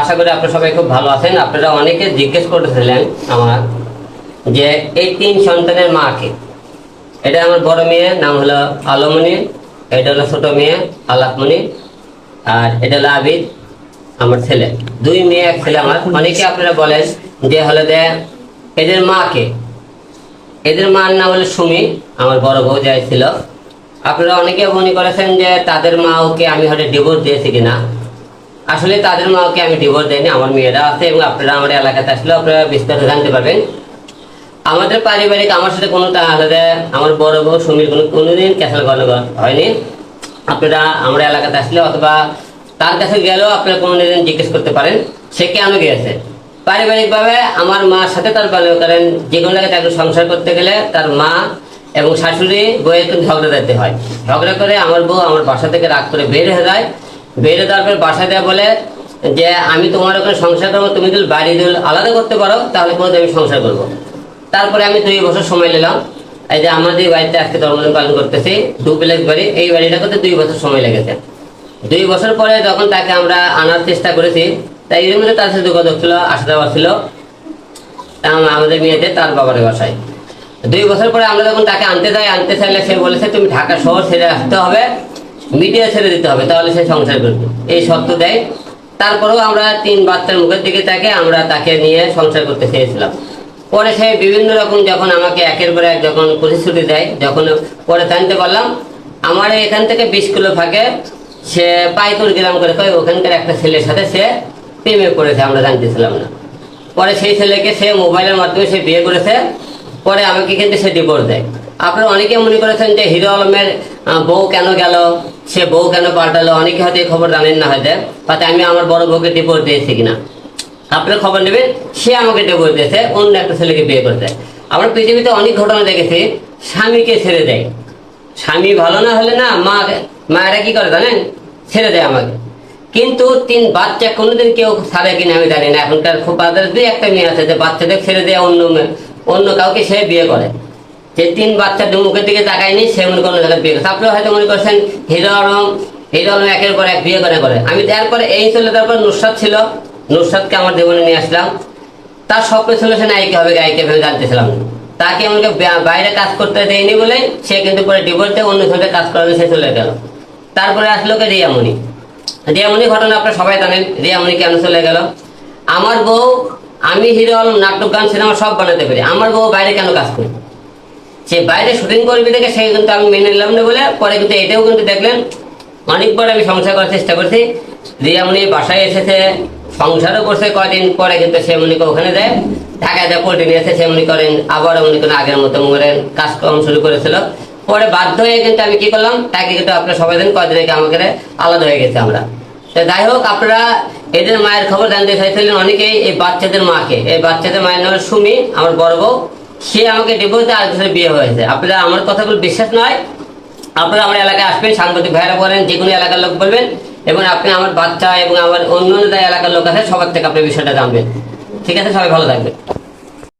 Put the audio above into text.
আশা করি আপনারা সবাই খুব ভালো আছেন। আপনারা অনেকে জিজ্ঞেস করেছিলেন আমার যে এই তিন সন্তানের মাকে, এটা আমার বড় মেয়ে নাম হলো আলমনি, এটা হলো ছোট মেয়ে আলাপমণি, আর এটা হলো আবিদ আমার ছেলে। দুই মেয়ে এক ছেলে আমার। অনেকে আপনারা বলেন যে হলো যে এদের মাকে, এদের মার নাম হলো সুমি, আমার বড় বউ যাই ছিল। আপনারা অনেকে মনে করেছেন যে তাদের মা ওকে আমি হয়তো ডিভোর্স দিয়েছি কিনা? আসলে তাদের মা ওকে আমি ডিভোর্স দেয়নি আমার মেয়েরা আছে এবং আপনারা আমার এলাকাতে আসলে আপনারা বিস্তারিত জানতে পারবেন। আমাদের পারিবারিক, আমার সাথে কোনো আলাদা, আমার বড় বউ সুমির কোনো কোনোদিন ক্যাসেল গণগণ হয়নি। আপনারা আমরা এলাকাতে আসলে অথবা তার কাছে গেলেও আপনারা কোনোদিন জিজ্ঞেস করতে পারেন, সে কেন গিয়েছে? পারিবারিকভাবে আমার মার সাথে তার মনে করেন, যে কোনো জায়গায় একটু সংসার করতে গেলে তার মা এবং শাশুড়ি কিন্তু ঝগড়া দিতে হয়। ঝগড়া করে আমার বউ আমার বাসা থেকে রাগ করে বের হয়ে যায় বের হয়ে যাওয়ার পর বাসা দেওয়া বলে যে, আমি তোমার ওখানে সংসার করব, তুমি যদি বাড়ি আলাদা করতে পারো, তাহলে কোনো আমি সংসার করব। তারপরে আমি দুই বছর সময় নিলাম। এই যে আমাদের বাড়িতে আজকে জন্মদিন পালন করতেছি ডুপ্লেক্স বাড়ি, এই বাড়িটা করতে দুই বছর সময় লেগেছে। দুই বছর পরে যখন তাকে আমরা আনার চেষ্টা করেছি, তাই এর মধ্যে তার সাথে যোগাযোগ ছিল, আসা যাওয়া ছিল। আমাদের মেয়েদের তার বাবার বাসায়। দুই বছর পরে আমরা যখন তাকে আনতে যাই, আনতে চাইলে সে বলেছে, তুমি ঢাকা শহর ছেড়ে আসতে হবে। মিডিয়া ছেড়ে দিতে হবে, তাহলে সে সংসার করবে। এই শর্ত দেয়। তারপরেও আমরা তিন বাচ্চার মুখের দিকে তাকে আমরা তাকে নিয়ে সংসার করতে চেয়েছিলাম। পরে সে বিভিন্ন রকম যখন আমাকে একের পর এক যখন প্রতিশ্রুতি দেয়, যখন পরে জানতে পারলাম, আমার এখান থেকে বিশ কিলো ফাঁকে সে পাইকুর গ্রাম করে কয়, ওখানকার একটা ছেলের সাথে সে প্রেমে পড়েছে, আমরা জানতেছিলাম না। পরে সেই ছেলেকে সে মোবাইলের মাধ্যমে সে বিয়ে করেছে। পরে আমাকে কিন্তু সে ডিভোর্স দেয়। আপনারা অনেকে মনে করেছেন যে হিরো আলমের বউ কেন গেল? সে বউ কেন পাল্টালো? অনেকে হয়তো এই খবর জানেন না হয়তো তাতে আমি আমার বড় বউকে ডিভোর্স দিয়েছি কিনা। আপনারা খবর নেবেন, সে আমাকে ডিভোর্স দিয়েছে, অন্য একটা ছেলেকে বিয়ে করতে আমরা পৃথিবীতে অনেক ঘটনা দেখেছি, স্বামীকে ছেড়ে দেয়। স্বামী ভালো না হলে না, মা, মায়েরা কি করে জানেন? ছেড়ে দেয় আমাকে। কিন্তু তিন বাচ্চা কোনোদিন কেউ ছাড়ে কিনা আমি জানি না। এখনকার খুব বাজার দুই একটা মেয়ে আছে যে বাচ্চাদের ছেড়ে দেয়, অন্য অন্য কাউকে সে বিয়ে করে। যে তিন বাচ্চার মুখের দিকে তাকায়নি, সে মনে জায়গায় বিয়ে করছে। হয়তো মনে করছেন হিরো আলম হিরো আলম একের পর এক বিয়ে করে করে আমি তারপরে এই চলে তারপর নুসরাত ছিল। নুসরাতকে আমার জীবনে নিয়ে আসলাম। তার স্বপ্ন ছিল সে নায়িকা হবে, গায়িকা ভেবে জানতেছিলাম তাকে আমাকে বাইরে কাজ করতে দেয়নি বলে সে কিন্তু পরে ডিভোর্স অন্য ছেলে কাজ করাবে সে চলে গেল। তারপরে আসলো কে রিয়ামণি। রিয়ামণি ঘটনা আপনারা সবাই জানেন, রিয়ামণি কেন চলে গেল? আমার বউ, আমি হিরো আলম, নাটক, গান, সিনেমা সব বানাতে পারি। আমার বউ বাইরে কেন কাজ করি? সে বাইরে শুটিং করবি দেখে সে কিন্তু আমি মেনে নিলাম না বলে পরে কিন্তু এটাও কিন্তু দেখলেন। অনেকবার আমি সংসার করার চেষ্টা করছি। রিয়ামণি বাসায় এসেছে, সংসারও করছে কয়দিন পরে কিন্তু সে মনে ওখানে দেয়। ঢাকায় দেয় পোল্ট্রি নিয়ে এসে সে মনে করেন, আবারও মনে করেন আগের মতো করেন কাজকর্ম শুরু করেছিল। পরে বাধ্য হয়ে কিন্তু আমি কি করলাম, তাকে কিন্তু আপনার সবাই দিন কয়দিন আগে আমাকে আলাদা হয়ে গেছে আমরা। যাই হোক, আপনারা এদের মায়ের খবর জানতে চাইছিলেন অনেকেই, এই বাচ্চাদের মাকে। এই বাচ্চাদের মায়ের নাম সুমি, আমার বড় বউ। সে আমাকে ডিভোর্সে আরেক বছর বিয়ে হয়েছে। আপনারা আমার কথাগুলো বিশ্বাস নয়। আপনারা আমার এলাকায় আসবেন, সাংবাদিক ভাইরা বলেন, যে কোনো এলাকার লোক বলবেন এবং আপনি আমার বাচ্চা এবং আমার অন্য এলাকার লোক আছে, সবার থেকে আপনি বিষয়টা জানবেন। ঠিক আছে? সবাই ভালো থাকবেন।